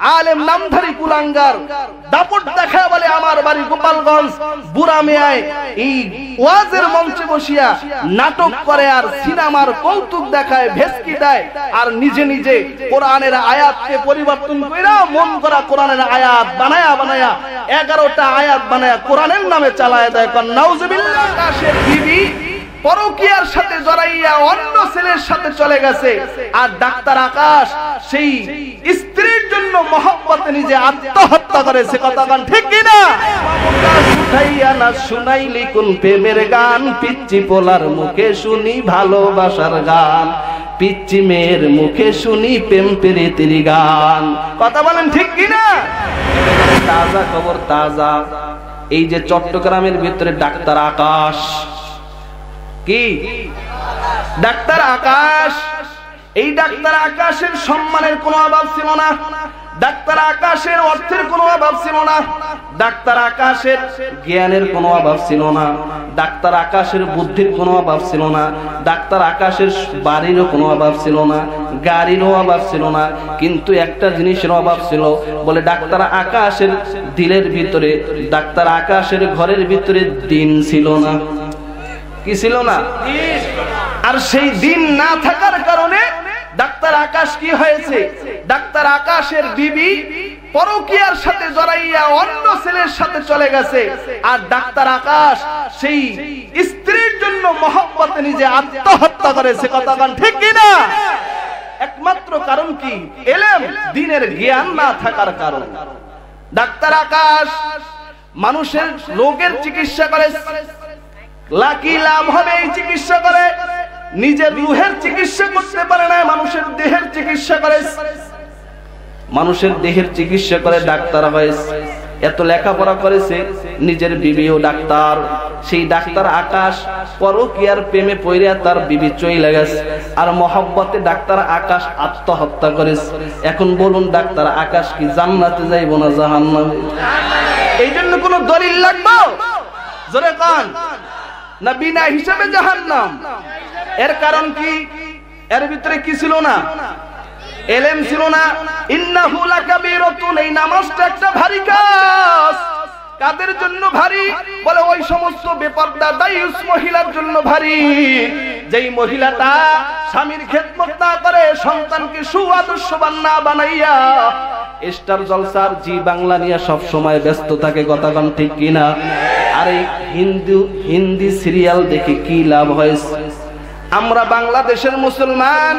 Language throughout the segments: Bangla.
আলেম নামধারী কুলাঙ্গার। দাপট দেখা বলে আমার বাড়ি গোপালগঞ্জ। বুড়া মেয়ায় এই ওয়াজের মঞ্চে বসিয়া নাটক করে আর সিনেমার কৌতুক দেখায়, ভেস্কি দেয় আর নিজে নিজে কোরআনের আয়াতকে পরিবর্তন কইরা মন করা কোরআনের আয়াত বানায়া বানায়া, এগারোটা আয়াত বানায়া কোরআনের নামে চালায় দেয়। কন, নাউজুবিল্লাহ আকাশের বিবি। পরকিয়ার সাথে জড়াইয়া অন্য ছেলের সাথে চলে গেছে। আর ডাক্তার আকাশ, সেই স্ত্রীর জন্য মহব্বতে নিজে আত্মহত্যা করেছে কথা গান ঠিক কিনা? শুনাইলি কোন প্রেমের গান? পিচ্চি পোলার মুখে শুনি ভালোবাসার গান। পিচ্চি মেয়ের মুখে শুনি প্রেম পেরিতির গান। কথা বলেন ঠিক কিনা? তাজা খবর তাজা। এই যে চট্টগ্রামের ভিতরে ডাক্তার আকাশ। কি? ডাক্তার আকাশ। এই ডাক্তার আকাশের সম্মানের কোনো অভাব ছিল না। ডাক্তার আকাশের অর্থের কোনো অভাব ছিল না। ডাক্তার আকাশের জ্ঞানের কোনো অভাব ছিল না। ডাক্তার আকাশের বুদ্ধির কোনো অভাব ছিল না। ডাক্তার আকাশের বাড়িরও কোনো অভাব ছিল না। গাড়িরও অভাব ছিল না। কিন্তু একটা জিনিসের অভাব ছিল বলে ডাক্তার আকাশের দিলের ভিতরে, ডাক্তার আকাশের ঘরের ভিতরে দিন ছিল না। কি ছিল না? আর সেই দিন না থাকার কারণে ডাক্তার আকাশ কি হয়েছে? ডাক্তার আকাশের বিবি পরকিয়ার সাথে জড়াইয়া অন্য ছেলের সাথে চলে গেছে। আর ডাক্তার আকাশ সেই স্ত্রীর জন্য মহব্বতে নিজে আত্মহত্যা করেছে। কথা ঠিক কিনা? একমাত্র কারণ কি? এলেম দিনের জ্ঞান না থাকার কারণ। ডাক্তার আকাশ মানুষের রোগের চিকিৎসা করে লাকি লাভ হবে এই চিকিৎসা করে। নিজের রুহের চিকিৎসা করতে পারে না, মানুষের দেহের চিকিৎসা করে। মানুষের দেহের চিকিৎসা করে, ডাক্তার হয়েছে। এত লেখাপড়া করেছে, নিজের বিবিও ডাক্তার। সেই ডাক্তার আকাশ পরকিয়ার প্রেমে পইরা তার বিবি চইলে গেছে। আর মহব্বতে ডাক্তার আকাশ আত্মহত্যা করেছে। এখন বলুন, ডাক্তার আকাশ কি জান্নাতে যাইব না জাহান্নামে? এই জন্য কোন দলিল লাগবে? জোরে কান। না বিনা হিসাবে জাহান নাম এর কারণ কি? এর ভিতরে কি ছিল না? এলেম ছিল না। ইন্নাহু লাকাবীরাতুন, এই নামাজটা একটা ভারী কাজ। কাদের জন্য ভারী? বলে ওই সমস্ত বেপর্দা দায়ুস মহিলার জন্য ভারী। যেই মহিলাটা স্বামীর খেদমত না করে সন্তানকে সুআদর্শবান না বানাইয়া স্টার জলসার জি বাংলা নিয়ে সব সময় ব্যস্ত থাকে গতাগণ ঠিক কিনা? আর এই হিন্দু, হিন্দি সিরিয়াল দেখে কি লাভ হয়েছে আমরা বাংলাদেশের মুসলমান,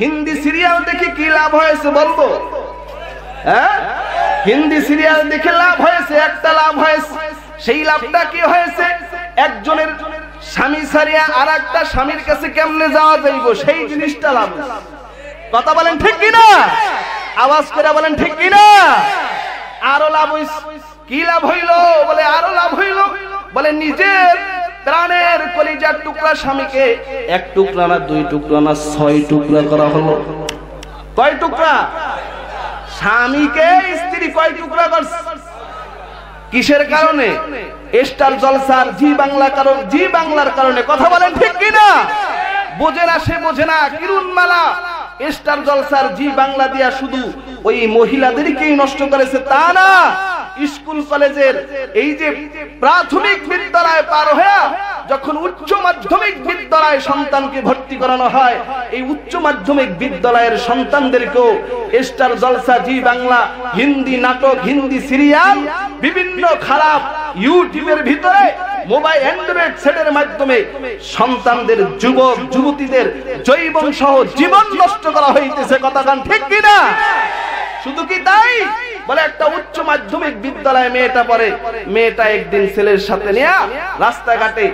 হিন্দি সিরিয়াল দেখে কি লাভ হয়েছে বলব? হ্যাঁ? হিন্দি সিরিয়াল দেখে লাভ হয়েছে, একটা লাভ হয়েছে। সেই লাভটা কি হয়েছে? একজনের স্বামী সারিয়া আর একটা স্বামীর কাছে কেমনে যাওয়া যাইব? সেই জিনিসটা লাভ কথা বলেন ঠিক কিনা? আওয়াজ করে বলেন, ঠিক কিনা? আরও লাভ কি লাভ হইল? বলে, আরও লাভ হইল। বলে, নিজের প্রাণের কলিজার টুকরা স্বামীকে এক টুকরা না দুই টুকরা না ছয় টুকরা করা হলো। কয় টুকরা? স্বামীকে স্ত্রী কয় টুকরা করছে? কিসের কারণে? স্টার জলসার জি বাংলা কারণ জি বাংলার কারণে। কথা বলেন, ঠিক কিনা? বোঝে না, সে বোঝে না। কিরুন মালা স্টার জলসার জি বাংলা দিয়া শুধু ওই মহিলাদেরকেই নষ্ট করেছে, তা না। স্কুল কলেজের এই যে প্রাথমিক বিদ্যালয় পার হয়ে যখন উচ্চ মাধ্যমিক বিদ্যালয়ে সন্তানকে ভর্তি করানো হয়, এই উচ্চ মাধ্যমিক বিদ্যালয়ের সন্তানদেরকেও স্টার জলসা জি বাংলা, হিন্দি নাটক, হিন্দি সিরিয়াল, বিভিন্ন খারাপ ইউটিউবের ভিতরে মোবাইল অ্যান্ড্রয়েড সেটের মাধ্যমে সন্তানদের, যুবক, যুবতীদের জৈবন সহ জীবন নষ্ট করা হইতেছে, কথা গান ঠিক কিনা? শুধু কি তাই? বলে একটা উচ্চ মাধ্যমিক বিদ্যালয়ে মেয়েটা পড়ে। মেয়েটা একদিন ছেলের সাথে নিয়ে রাস্তাঘাটে,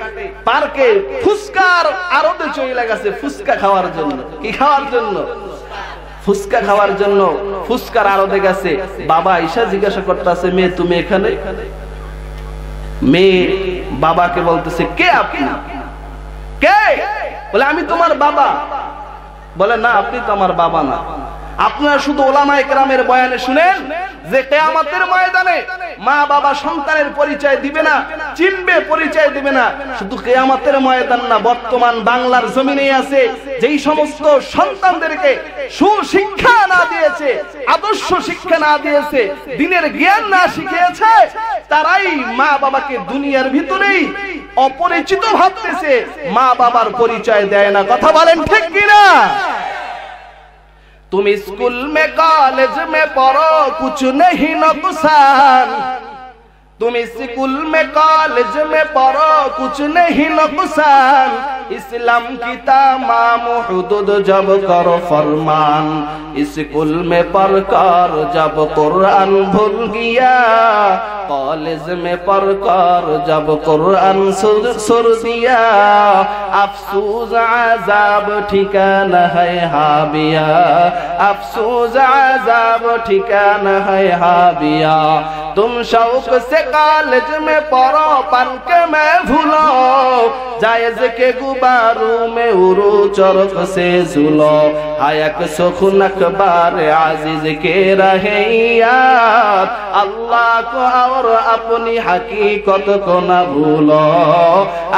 পার্কে ফুসকার আরতে চলে গেছে ফুসকা খাওয়ার জন্য। কি খাওয়ার জন্য? ফুসকা খাওয়ার জন্য ফুসকার আরতে গেছে। বাবা ঈশা জিজ্ঞাসা করতেছে, মেয়ে, তুমি এখানে? মেয়ে বাবাকে বলতেছে, কে আপনি? কে? বলে, আমি তোমার বাবা। বলে, না, আপনি তো আমার বাবা না। আপনারা শুধু ওলামায়ে কেরামের বয়ানে শুনেন যে কেয়ামতের ময়দানে মা বাবা সন্তানের পরিচয় দিবে না, চিনবে, পরিচয় দিবে না। শুধু কেয়ামতের ময়দান না, বর্তমান বাংলার জমিনে আছে, যেই সমস্ত সন্তানদেরকে সুশিক্ষা না দিয়েছে, আদর্শ শিক্ষা না দিয়েছে, দিনের জ্ঞান না শিখিয়েছে, তারাই মা বাবাকে দুনিয়ার ভিতরেই অপরিচিত ভাবতেছে, মা বাবার পরিচয় দেয় না। কথা বলেন ঠিক কিনা? तुम स्कूल में कॉलेज में पढ़ो, कुछ नहीं नुकसान। तुम स्कूल में कॉलेज में पढ़ो, कुछ नहीं नुकसान। ইসলাম কিতা মামুদ জব কর ফরমান। স্কুল মে পড়কর জব কোরআন ভুল গিয়া। কলেজ মে পড়কর জব কোরআন সুর দিয়া। আফসোস আজাব ঠিকানা হয় হাবিয়া। আফসোস আজাব ঠিকানা হয় হাবিয়া। तुम शौक से कॉलेज में पढ़ो पन के मैं भूलो जायज के गुबारू में उरू चरक से झूलो हायक सुखनक बार आजिज के रहे याद अल्लाह को और अपनी हकीकत को न भूलो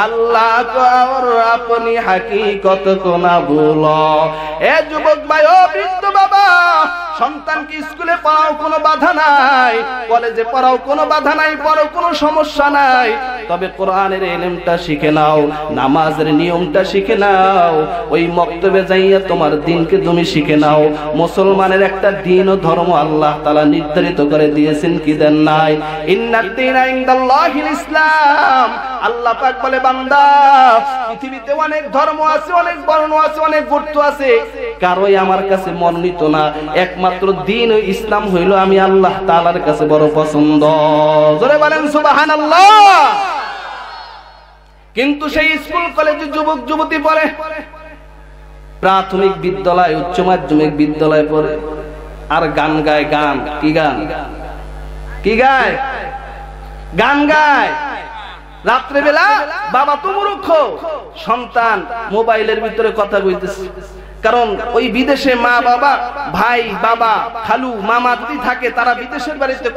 अल्लाह को और अपनी हकीकत को न भूलो ए যুবক ভাই ও বৃদ্ধ বাবা সন্তানকে স্কুলে পড়াও কোনো বাধা নাই কলেজে পড়াও কোনো বাধা নাই, পড়াও কোনো সমস্যা নাই। তবে কোরআনের এলেমটা শিখে নাও, নামাজের নিয়মটা শিখে নাও, ওই মক্তবে যাইয়া তোমার দিনকে তুমি শিখে নাও। মুসলমানের একটা দিন ও ধর্ম আল্লাহ তালা নির্ধারিত করে দিয়েছেন, কি দেন নাই? ইন্নাদ্দিন ইসলাম। আল্লাহ পাক বলে, বান্দা, পৃথিবীতে অনেক ধর্ম আছে, অনেক বর্ণ আছে, অনেক গুরুত্ব আছে। কারোই আমার কাছে মনোনীত না। একমাত্র দিন ইসলাম হইল আমি আল্লাহ তাআলার কাছে বড় পছন্দ। জোরে বলেন, সুবহানাল্লাহ। কিন্তু সেই স্কুল কলেজে যুবক, যুবতী পড়ে। প্রাথমিক বিদ্যালয়, উচ্চ মাধ্যমিক বিদ্যালয় পড়ে। আর গান গায়, গান। কি গান? কি গায়? গান গায়। রাত্রেবেলা, বাবা তো মূর্খ। সন্তান মোবাইলের ভিতরে কথা কইতেছে কারণ ওই বিদেশে মা বাবা, ভাই বাবা, খালু মামা যদি থাকে, তারা বিদেশের বাড়িতে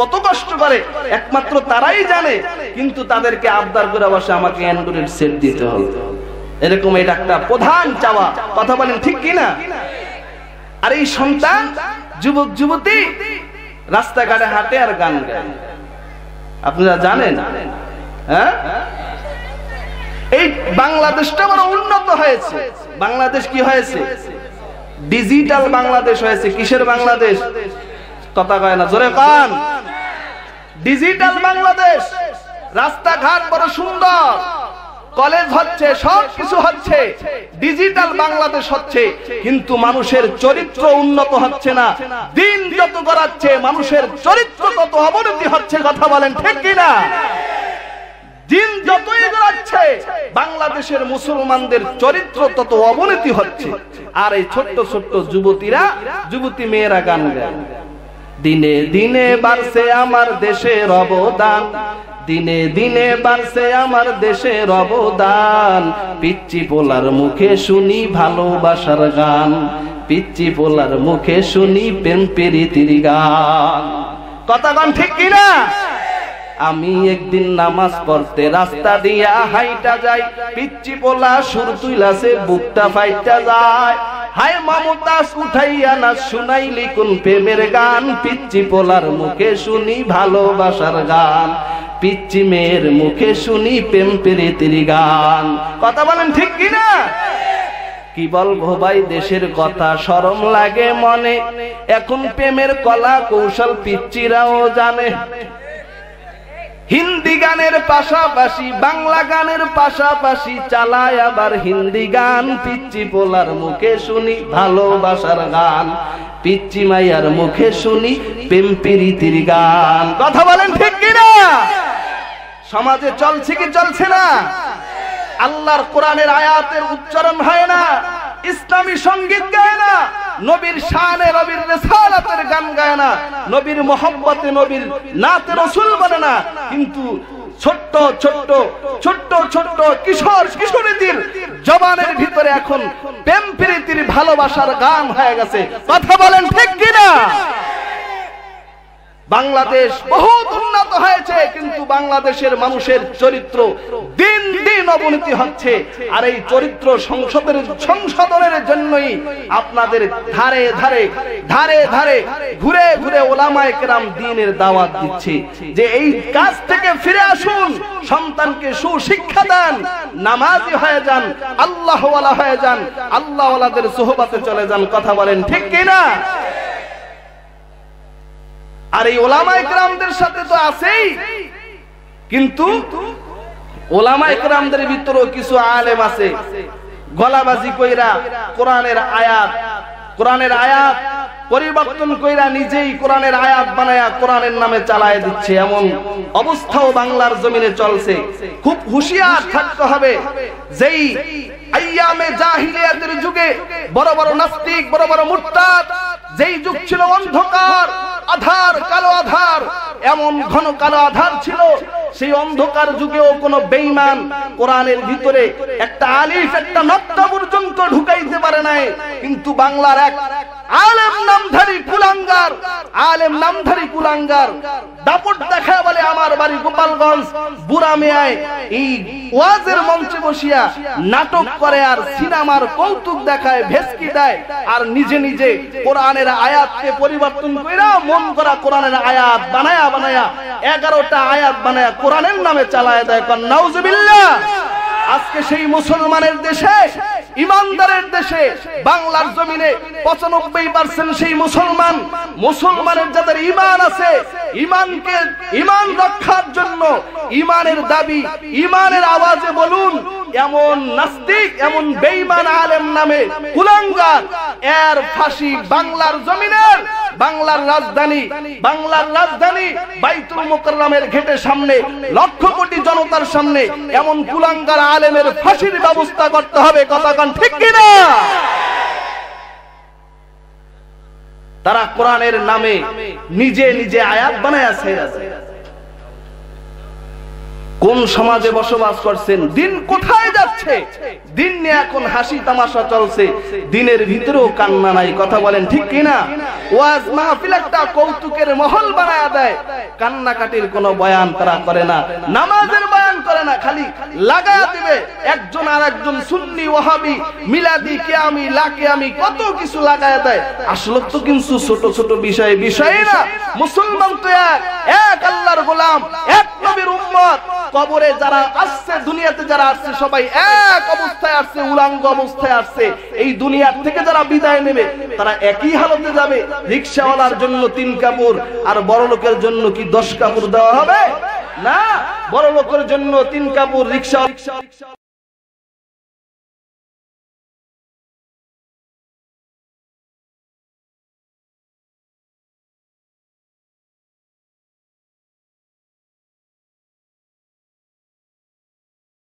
কত কষ্ট করে। একমাত্র তারাই জানে, কিন্তু তাদেরকে আবদার করে বসে আমাকে অ্যান্ড্রয়েড সেট দিতে হবে। এরকম এটা একটা প্রধান চাওয়া। কথা বলেন ঠিক কিনা? আর এই সন্তান, যুবক, যুবতী, রাস্তাঘাটে হাঁটে আর গান গায়। আপনারা জানেন? হ্যাঁ? এই বাংলাদেশটা বড় উন্নত হয়েছে। বাংলাদেশ কি হয়েছে? ডিজিটাল বাংলাদেশ হয়েছে। কিসের বাংলাদেশ? কথা কয় না, জোরে কান। ডিজিটাল বাংলাদেশ। রাস্তাঘাট বড় সুন্দর। কলেজ হচ্ছে, সব কিছু হচ্ছে। ডিজিটাল বাংলাদেশ হচ্ছে। কিন্তু মানুষের চরিত্র উন্নত হচ্ছে না। দিন যত গড়াচ্ছে, মানুষের চরিত্র তত অবনতি হচ্ছে, কথা বলেন ঠিক কিনা? দিন যতই গড়াচ্ছে, বাংলাদেশের মুসলমানদের চরিত্র তত অবনতি হচ্ছে। আর এই ছোট্ট ছোট্ট যুবতীরা, যুবতী মেয়েরা গান গায়। দিনে দিনে বাড়ছে আমার দেশের অবদান। দিনে দিনে বাড়ছে আমার দেশের অবদান। পিচ্চি পোলার মুখে শুনি ভালোবাসার গান। পিচ্চি পোলার মুখে শুনি প্রেম পেরিতির গান। কথা গান ঠিক কিনা? আমি একদিন নামাজ পড়তে রাস্তা দিয়া হাইটা যাই, পিচ্চি পোলা সুর তুইলাছে বুকটা ফাইটা যায়। হায় মমতাজ উঠাইয়া না শুনাইলি কোন প্রেমের গান? পিচ্চি পোলার মুখে শুনি ভালোবাসার গান। পিচ্চি মেয়ের মুখে শুনি প্রেম পেরিতির গান। কথা বলেন ঠিক কিনা? কি বলব ভাই, দেশের কথা সরম লাগে মনে। এখন প্রেমের কলা কৌশল পিচ্চিরাও জানে। হিন্দি গানের পাশাপাশি, বাংলা গানের পাশাপাশি চালায় আবার হিন্দি গান। পিচ্চি পোলার মুখে শুনি ভালোবাসার গান। পিচ্চি মাইয়ার মুখে শুনি প্রেম প্রীতির গান। কথা বলেন ঠিক কিনা? সমাজে চলছে কি চলছে না? আল্লাহর কোরআনের আয়াতের উচ্চারণ হয় না। ইসলামী সংগীত গায় না। নবীর শানে, নবীর রেসালাতের গান গায় না, নবীর মোহাম্মতে নবীর নাতে রসুল বলে না। কিন্তু ছোট্ট ছোট্ট ছোট্ট ছোট্ট কিশোর কিশোরীদের জবানের ভিতরে এখন প্রেম প্রীতির ভালোবাসার গান হয়ে গেছে। কথা বলেন ঠিক কিনা? বাংলাদেশ বহুত উন্নত হয়েছে, কিন্তু বাংলাদেশের মানুষের চরিত্র দিন দিন অবনতি হচ্ছে। আর এই চরিত্র সংসদের সংশোধনের জন্যই আপনাদের ধারে ধারে ধারে ধারে ঘুরে ঘুরে ওলামায় কেরাম দিনের দাওয়াত দিচ্ছে যে এই কাজ থেকে ফিরে আসুন, সন্তানকে সুশিক্ষা দেন, নামাজি হয়ে যান, আল্লাহওয়ালা হয়ে যান, আল্লাহওয়ালাদের সোহবাতে চলে যান, কথা বলেন ঠিক কিনা? আর এই ওলামা ইকরামদের সাথে তো আছেই। কিন্তু ওলামা ইকরামদের ভিতরেও কিছু আলেম আছে। গলাবাজি কইরা কোরআনের আয়াত কোরআনের আয়াত পরিবর্তন কইরা নিজেই কোরআনের আয়াত বানায়া কোরআনের নামে চালায় দিচ্ছে। এমন অবস্থাও বাংলার জমিনে চলছে। খুব হুঁশিয়ার থাকতে হবে। যেই আইয়ামে জাহিলিয়াতের যুগে বড় বড় নাস্তিক, বড় বড় মুরতাদ যেই যুগ ছিল অন্ধকার, আধার, কালো আধার, এমন ঘন কালো আধার ছিল, সেই অন্ধকার যুগেও কোন বেঈমান কোরআনের ভিতরে একটা আলিফ, একটা নক্তা পর্যন্ত ঢুকাইতে পারে নাই। কিন্তু বাংলার এক আলেম নামধারী কুলাঙ্গার, আলেম নামধারী কুলাঙ্গার। দাপট দেখা বলে আমার বাড়ি গোপালগঞ্জ, বুড়া মেয়ায় এই ওয়াজের মঞ্চে বসিয়া নাটক করে আর সিনেমার কৌতুক দেখায়, ভেসকি দেয় আর নিজে নিজে কোরআনের আয়াতকে পরিবর্তন কইরা মন করা কোরআনের আয়াত বানায়া বানায়া, এগারোটা আয়াত বানায়া কোরআনের নামে চালায় দেয়। কন, নাউজুবিল্লাহ! আজকে সেই মুসলমানের দেশে ইমানদারের দেশে, বাংলার জমিনে পঁচানব্বই পার্সেন্ট সেই মুসলমান। মুসলমানের যাদের ইমান আছে ইমানকে ইমান রক্ষার জন্য ইমানের দাবি ইমানের আওয়াজে বলুন, এমন নাস্তিক, এমন বেইমান আলেম নামে কুলাঙ্গার, এর ফাঁসি বাংলার জমিনের। বাংলার রাজধানী বাংলার রাজধানী বাইতুল মুকাররমের ঘেটের সামনে, লক্ষ কোটি জনতার সামনে এমন কুলাঙ্গার আলেমের ফাঁসির ব্যবস্থা করতে হবে, কথা কান ঠিক কিনা? তারা কোরআনের নামে নিজে নিজে আয়াত বানায় আছে। কোন সমাজে বসবাস করছেন? দিন কোথায় যাচ্ছে? দিন নিয়ে এখন হাসি তামাশা চলছে। দিনের ভিতরেও কান্না নাই, কথা বলেন ঠিক কিনা? ওয়াজ মাহফিল একটা কৌতুকের মহল বানায়া দেয়। কান্নাকাটির কোনো বয়ান তারা করে না। নামাজের বয়ান করে না, খালি লাগায়া দিবে। একজন আর একজন সুন্নি ওহাবি মিলাদি কে আমি লাকে আমি কত কিছু লাগায়া দেয়। আসলে তো কিন্তু ছোট ছোট বিষয় না। মুসলমান তো এক এক আল্লাহর গোলাম, এক নবীর উম্মত। কবরে যারা আসছে, দুনিয়াতে যারা আসছে, সবাই এক অবস্থায় আসছে, উলাঙ্গ অবস্থায় আসছে। এই দুনিয়ার থেকে যারা বিদায় নেবে, তারা একই হালতে যাবে। রিক্সাওয়ালার জন্য তিন কাপড়, আর বড় লোকের জন্য কি দশ কাপড় দেওয়া হবে? না বড় লোকের জন্য তিন কাপড় রিক্সা।